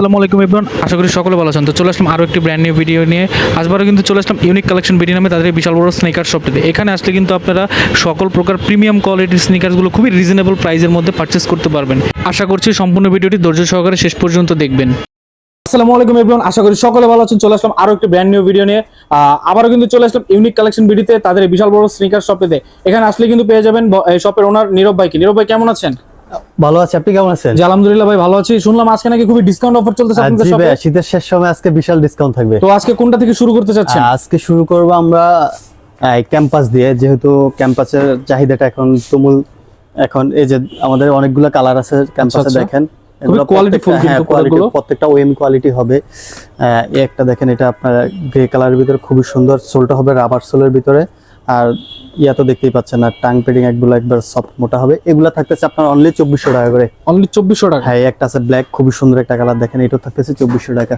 আসসালামু আলাইকুম ইবরান আশা করি সকলে ভালো আছেন। তো চলে আসলাম আরও একটি ব্র্যান্ড নিউ ভিডিও নিয়ে। আজবারও কিন্তু চলে আসলাম ইউনিক কালেকশন ভিডিও নামে তাদের বিশাল বড় স্নিকার শপটিতে এখানে আসলে কিন্তু আপনারা সকল প্রকার প্রিমিয়াম কোয়ালিটির স্নিকার্সগুলো খুবই রিজনেবল প্রাইসের মধ্যে পারচেস করতে পারবেন। আশা করছি সম্পূর্ণ ভিডিওটি ধৈর্য সহকারে শেষ পর্যন্ত দেখবেন। আসসালামু আলাইকুম এভরিওয়ান আশা করি সকলে ভালো আছেন। চলে আসলাম আরও একটি ব্র্যান্ড নিউ ভিডিও নিয়ে। আবারও কিন্তু চলে আসলাম ইউনিক কালেকশন ভিডিওতে তাদের বিশাল বড় স্নিকার শপেতে এখানে আসলে কিন্তু পেয়ে যাবেন শপের ওনার নীরব ভাইকে নীরব ভাই, কেমন আছেন? ভালো আছে আপনি কেমন আছেন? জি আলহামদুলিল্লাহ ভাই ভালো আছি। শুনলাম আজকে নাকি খুবই ডিসকাউন্ট অফার চলতেছে আপনাদের শপে শীতের শেষ সময় আজকে বিশাল ডিসকাউন্ট থাকবে। তো আজকে কোনটা থেকে শুরু করতে চাচ্ছেন? আজকে শুরু করব আমরা ক্যাম্পাস দিয়ে। যেহেতু ক্যাম্পাসের চাহিদাটা এখন তুমুল এখন এই যে আমাদের অনেকগুলো কালার আছে ক্যাম্পাসে আচ্ছা। দেখেন। quality full প্রত্যেকটা- হ্যাঁ, কিন্তু quality, প্রত্যেকটা ওএম কোয়ালিটি হবে। আহ, এই একটা দেখেন এটা আপনার গ্রে কালারের ভিতরে খুবই সুন্দর। সোলটা হবে রাবার সোলের ভিতরে। আর ইয়া তো দেখতেই পাচ্ছেন আর টাং পেডিং একগুলো একবার সফট মোটা হবে। এগুলো থাকতেছে আপনার অনলি চব্বিশশো টাকা করে। অনলি চব্বিশশো টাকা? হ্যাঁ একটা আছে ব্ল্যাক খুবই সুন্দর একটা কালার দেখেন এটাও থাকতেছে চব্বিশশো টাকা।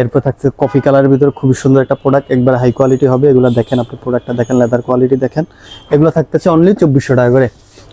এরপর থাকছে কফি কালারের ভিতরে খুবই সুন্দর একটা প্রোডাক্ট একবার হাই কোয়ালিটি হবে। এগুলো দেখেন আপনি প্রোডাক্টটা দেখেন লেদার কোয়ালিটি দেখেন। এগুলো থাকতেছে অনলি চব্বিশশো টাকা করে।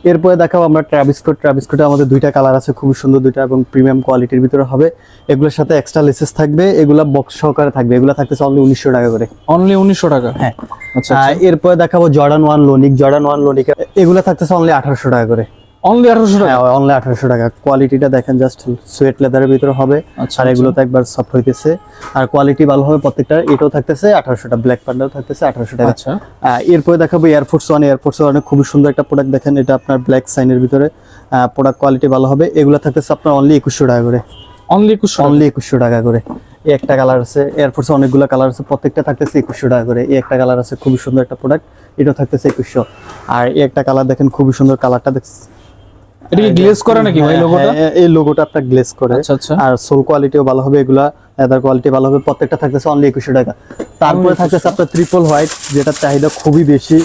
এরপরে দেখাবো আমরা ট্রাভিসকোট ট্রাভিসকোটে আমাদের দুইটা কালার আছে খুব সুন্দর দুইটা এবং প্রিমিয়াম কোয়ালিটির ভিতরে হবে। এগুলোর সাথে এক্সট্রা লেসেস থাকবে এগুলো বক্স সহকারে থাকবে। এগুলো থাকতেছে অনলি উনিশশো টাকা করে। অনলি উনিশশো টাকা? হ্যাঁ। আচ্ছা এরপরে দেখাবো জর্ডান ওয়ান লোনিক জর্ডান ওয়ান লোনিক এগুলো থাকতেছে অনলি আঠারোশো টাকা করে। অনলি আঠারোশো টাকা? হ্যাঁ অনলি আঠারোশো টাকা। কোয়ালিটিটা দেখেন জাস্ট সুয়েট লেদারের ভিতরে হবে। আচ্ছা, আর এগুলো তো একবার সফট হইতেছে। আর কোয়ালিটি ভালো হবে প্রত্যেকটা এটাও থাকতেছে আঠারোশো টাকা ব্ল্যাক পান্ডাও থাকতেছে আঠারোশো টাকা আচ্ছা এরপরে দেখাবো এয়ারফোর্স ওয়ান এয়ারফোর্স ওয়ান খুবই সুন্দর একটা প্রোডাক্ট দেখেন এটা আপনার ব্ল্যাক সাইনের ভিতরে। প্রোডাক্ট কোয়ালিটি ভালো হবে। এগুলো থাকতেছে আপনার অনলি একুশশো টাকা করে। অনলি একুশশো অনলি একুশশো টাকা করে। এই একটা কালার আছে। এয়ারফোর্স অনেকগুলো কালার আছে প্রত্যেকটা থাকতেছে একুশশো টাকা করে। এই একটা কালার আছে খুবই সুন্দর একটা প্রোডাক্ট এটাও থাকতেছে একুশশো। আর এই একটা কালার দেখেন খুবই সুন্দর কালারটা দেখ এটা কি গ্লেজ করে নাকি ভাই হ্যাঁ, লোগোটা হ্যাঁ, এই লোগোটা আপনার গ্লেস করে। আচ্ছা আচ্ছা। আর সোল কোয়ালিটিও ভালো হবে এগুলা লেদার কোয়ালিটি ভালো হবে প্রত্যেকটা থাকতেছে অনলি একুশশো টাকা। তারপরে থাকতেছে আপনার ট্রিপল হোয়াইট যেটা চাহিদা খুবই বেশি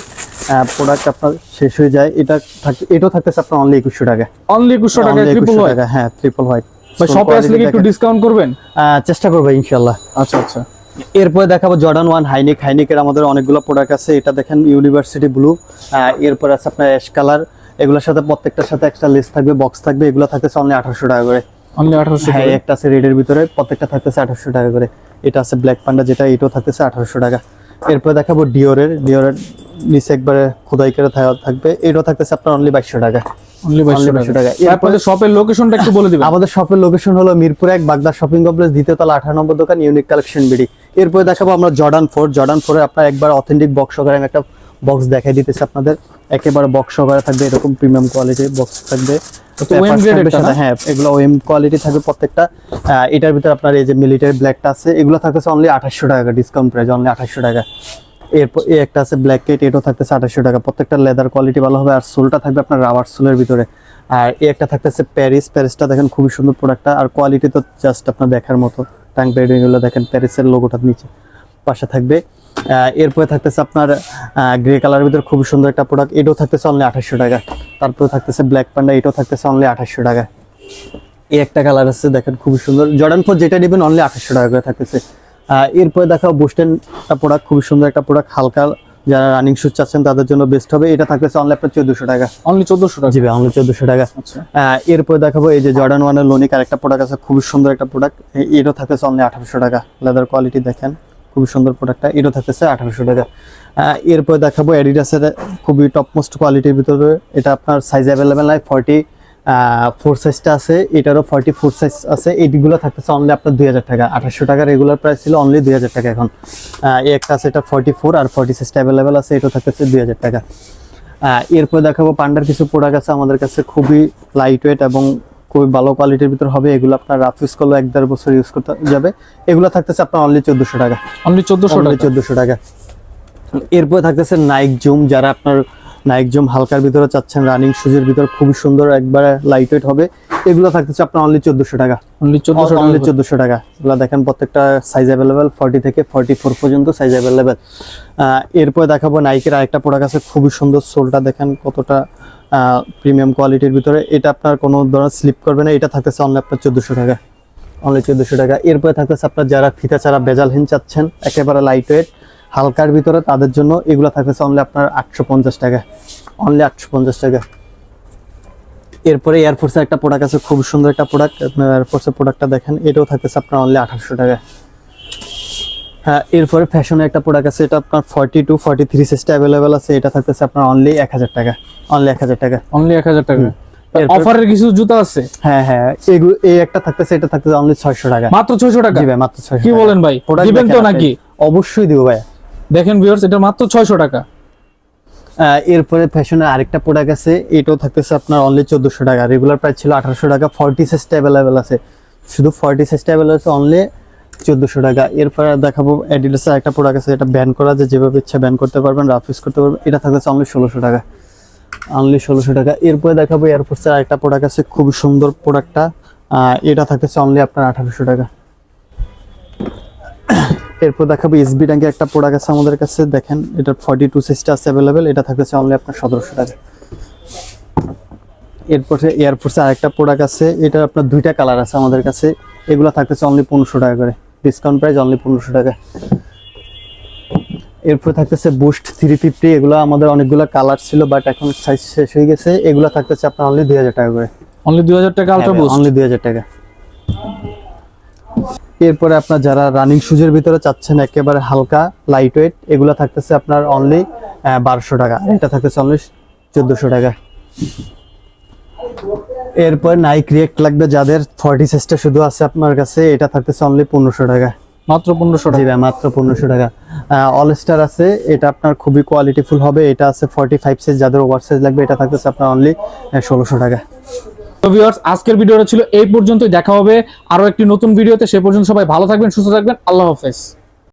প্রোডাক্ট আপনার শেষ হয়ে যায় এটা থাকতে এটাও থাকতেছে আপনার অনলি একুশশো টাকা। অনলি একুশশো টাকা ট্রিপল 2100 হয় হ্যাঁ ট্রিপল হোয়াইট ভাই শপে আসলে কি একটু ডিসকাউন্ট করবেন? চেষ্টা করব ইনশাল্লাহ আচ্ছা আচ্ছা। এরপরে দেখাবো জর্ডান ওয়ান হাইনিক হাইনিকের আমাদের অনেকগুলো প্রোডাক্ট আছে এটা দেখেন ইউনিভার্সিটি ব্লু এরপর আছে আপনার অ্যাশ কালার এগুলোর সাথে প্রত্যেকটার সাথে একটা লেস থাকবে বক্স থাকবে এগুলো থাকতেছে অনলি আঠারোশো টাকা করে। অনলি আঠারোশো হ্যাঁ একটা আছে রেডের ভিতরে প্রত্যেকটা থাকতেছে আঠারোশো টাকা করে। এটা আছে ব্ল্যাক পান্ডা যেটা এটাও থাকতেছে আঠারোশো টাকা। এরপর দেখাবো ডিওরের ডিওরের নিচে একবারে খোদাই করে থাকবে। এটাও থাকতেছে আপনার অনলি বাইশশো টাকা। অনলি বাইশশো Only টাকা। 2200 টাকা। এরপরে আপনাদের শপের লোকেশনটা একটু বলে দিবেন। আমাদের শপের লোকেশন হলো মিরপুর এক বাগদা শপিং কমপ্লেক্স দ্বিতীয় তলা আঠারো নম্বর দোকান ইউনিক কালেকশন বিডি। এরপরে দেখাবো আমরা জর্ডান ফোর জর্ডান ফোরে আপনার একবার অথেন্টিক বক্স একটা বক্স দেখাই দিতেছি আপনাদের। একেবারে বক্স সহকারে থাকবে এরকম প্রিমিয়াম কোয়ালিটির বক্স থাকবে? হ্যাঁ এগুলো ওএম কোয়ালিটি থাকবে প্রত্যেকটা। এটার ভিতরে আপনার এই যে মিলিটারি ব্ল্যাকটা আছে এগুলো থাকতেছে অনলি আঠাশশো টাকা ডিসকাউন্ট প্রাইস অনলি আঠাশশো টাকা। এরপর এই একটা আছে ব্ল্যাক কেট এটাও থাকতেছে আঠাশশো টাকা। প্রত্যেকটা লেদার কোয়ালিটি ভালো হবে আর সোলটা থাকবে আপনার রাবার সোলের ভিতরে। আর এই একটা থাকতেছে প্যারিস প্যারিসটা দেখেন খুবই সুন্দর প্রোডাক্টটা আর কোয়ালিটি তো জাস্ট আপনার দেখার মতো। ট্যাঙ্ক বেডিংগুলো দেখেন প্যারিসের লোগোটার নিচে। পাশে থাকবে। এরপরে থাকতেছে আপনার গ্রে কালারের ভিতরে খুবই সুন্দর একটা প্রোডাক্ট এটাও থাকতেছে অনলি আঠাশশো টাকা। তারপরে থাকতেছে ব্ল্যাক পান্ডা এটাও থাকতেছে অনলি আঠাশশো টাকা। এই একটা কালার আছে দেখেন খুবই সুন্দর। জর্ডান ফোর যেটা নেবেন অনলি আঠাশশো টাকা করে থাকতেছে। এরপরে দেখাও বুস্টেন একটা প্রোডাক্ট খুবই সুন্দর একটা প্রোডাক্ট হালকা যারা রানিং শুজ চাচ্ছেন তাদের জন্য বেস্ট হবে। এটা থাকতেছে অনলি আপনার চোদ্দশো টাকা। অনলি চোদ্দশো টাকা? জি অনলি চোদ্দশো টাকা। আচ্ছা। এরপরে দেখাবো এই যে জর্ডান ওয়ানের লোনিক আর একটা প্রোডাক্ট আছে খুবই সুন্দর একটা প্রোডাক্ট এটাও থাকতেছে অনলি আঠারোশো টাকা। লেদার কোয়ালিটি দেখেন। খুবই সুন্দর প্রোডাক্টটা এটাও থাকতেছে আঠারোশো টাকা। এরপরে দেখাবো অ্যাডিডাসের খুবই টপ মোস্ট কোয়ালিটির ভিতরে। এটা আপনার সাইজ অ্যাভেলেবেল নয় ফর্টি ফোর সাইজটা আছে। এটারও ফর্টি ফোর সাইজ আছে। এইগুলো থাকতেছে অনলি আপনার দুই হাজার টাকা। আঠাশশো টাকা রেগুলার প্রাইস ছিল অনলি দুই হাজার টাকা এখন। একটা আছে, এটা ফর্টি ফোর আর ফর্টি সাইজটা অ্যাভেলেবেল আছে, এটাও থাকতেছে দুই হাজার টাকা। এরপরে দেখাবো পান্ডার কিছু প্রোডাক্ট আছে আমাদের কাছে খুবই লাইট ওয়েট এবং খুবই ভালো কোয়ালিটির ভিতর হবে। এগুলো আপনার রাফ ইউজ করলে এক দেড় বছর ইউজ করতে যাবে। এগুলো থাকতেছে আপনার অনলি চোদ্দশো টাকা। অনলি চোদ্দশো টাকা? চোদ্দশো টাকা। এরপরে থাকতেছে নাইক জুম যারা আপনার নাইক জুম হালকার ভিতরে চাচ্ছেন রানিং শুজের ভিতর খুবই সুন্দর একবারে লাইট ওয়েট হবে। এগুলো থাকতেছে আপনার অনলি চোদ্দশো টাকা। অনলি চোদ্দশো অনলি চোদ্দশো টাকা। এগুলো দেখেন প্রত্যেকটা সাইজ অ্যাভেলেবেল ফর্টি থেকে ফর্টি ফোর পর্যন্ত সাইজ অ্যাভেলেবেল এরপরে দেখাবো নাইকের আরেকটা প্রোডাক্ট আছে খুবই সুন্দর। সোলটা দেখেন কতটা প্রিমিয়াম কোয়ালিটির ভিতরে, এটা আপনার কোনো ধরনের স্লিপ করবে না, এটা থাকতেছে অনলি আপনার চোদ্দশো টাকা। অনলি চোদ্দশো টাকা। এরপরে থাকতেছে আপনার যারা ফিতা ছাড়া বেজালহীন চাচ্ছেন, একেবারে লাইট ওয়েট হালকার ভিতরে তাদের জন্য এগুলো থাকতেছে অনলি আপনার আটশো পঞ্চাশ টাকা। অনলি আটশো পঞ্চাশ টাকা। এরপরে এয়ারফোর্সের একটা প্রোডাক্ট আছে, খুব সুন্দর একটা প্রোডাক্ট আপনার এয়ারফোর্সের প্রোডাক্টটা দেখেন, এটাও থাকতেছে আপনার অনলি আঠারোশো টাকা। এরপরে ফ্যাশনের একটা প্রোডাক্ট আছে এটা আপনার ফর্টি টু ফর্টি থ্রি সাইজটা অ্যাভেলেবেল আছে এটা থাকতেছে আপনার অনলি এক হাজার টাকা অনলি এক হাজার টাকা। অনলি এক হাজার টাকা। অফারের কিছু জুতা আছে? হ্যাঁ হ্যাঁ এই একটা থাকতেছে এটা থাকতেছে অনলি ছয়শো টাকা। মাত্র ছয়শো টাকা? জি ভাই মাত্র ছয়শো কি বলেন ভাই? দিবেন তো নাকি? অবশ্যই দিব ভাই। দেখেন ভিউয়ার্স এটা মাত্র ছয়শো টাকা। আহ, এরপরে ফ্যাশনের আরেকটা প্রোডাক্ট আছে এটাও থাকতেছে আপনার অনলি চোদ্দশো টাকা। রেগুলার প্রাইস ছিল আঠারোশো টাকা ফর্টি সাইজটা অ্যাভেলেবেল আছে। শুধু ফর্টি সাইজটা অ্যাভেলেবেল আছে অনলি চোদ্দশো টাকা। এরপরে দেখাবো অ্যাডিডাসের একটা প্রোডাক্ট আছে, এটা ব্যান করা যায় যেভাবে ইচ্ছা ব্যান করতে পারবেন রাফ ইউজ করতে পারবেন। এটা থাকতেছে অনলি ষোলোশো টাকা। অনলি ষোলোশো টাকা। এরপরে দেখাবো এয়ারফোর্সের আরেকটা প্রোডাক্ট আছে, খুবই সুন্দর প্রোডাক্টটা এটা থাকতেছে অনলি আপনার আঠারোশো টাকা। এরপর দেখাবো এসবি ট্যাঙ্কে একটা প্রোডাক্ট আছে আমাদের কাছে, দেখেন, এটা ফর্টি টু সাইজটা আছে অ্যাভেলেবেল এটা থাকতেছে অনলি আপনার সতেরোশো টাকা। এরপরে এয়ারফোর্সে আরেকটা প্রোডাক্ট আছে, এটা আপনার দুইটা কালার আছে আমাদের কাছে, এগুলো থাকতেছে অনলি পনেরোশো টাকা করে। ডিসকাউন্ট প্রাইস অনলি পনেরোশো টাকা। এরপর থাকতেছে বুস্ট থ্রি ফিফটি এগুলো আমাদের অনেকগুলো কালার ছিল বাট এখন সাইজ শেষ হয়ে গেছে। এগুলো থাকতেছে আপনার অনলি দুই হাজার টাকা করে। অনলি দুই হাজার টাকা আলট্রা বুস্ট অনলি দুই হাজার টাকা। এরপরে আপনার যারা রানিং শুজের ভিতরে চাচ্ছেন একেবারে হালকা লাইট ওয়েট এগুলো থাকতেছে আপনার অনলি বারোশো টাকা। এটা থাকতেছে অনলি চোদ্দোশো টাকা। এরপর নাইক রিয়েক্ট লাগবে যাদের ফর্টি সাইজটা শুধু আছে আপনার কাছে এটা থাকতেছে অনলি পনেরোশো টাকা। মাত্র পনেরোশো টাকা? মাত্র পনেরোশো টাকা। অল স্টার আছে এটা আপনার খুবই কোয়ালিটিফুল হবে এটা আছে ফর্টি ফাইভ সাইজ যাদের ওভার সাইজ লাগবে এটা থাকতেছে আপনার অনলি ষোলোশো টাকা। তো ভিউয়ার্স আজকের ভিডিওটা ছিল এই পর্যন্তই দেখা হবে আরও একটি নতুন ভিডিওতে সে পর্যন্ত সবাই ভালো থাকবেন সুস্থ থাকবেন আল্লাহ হাফেজ।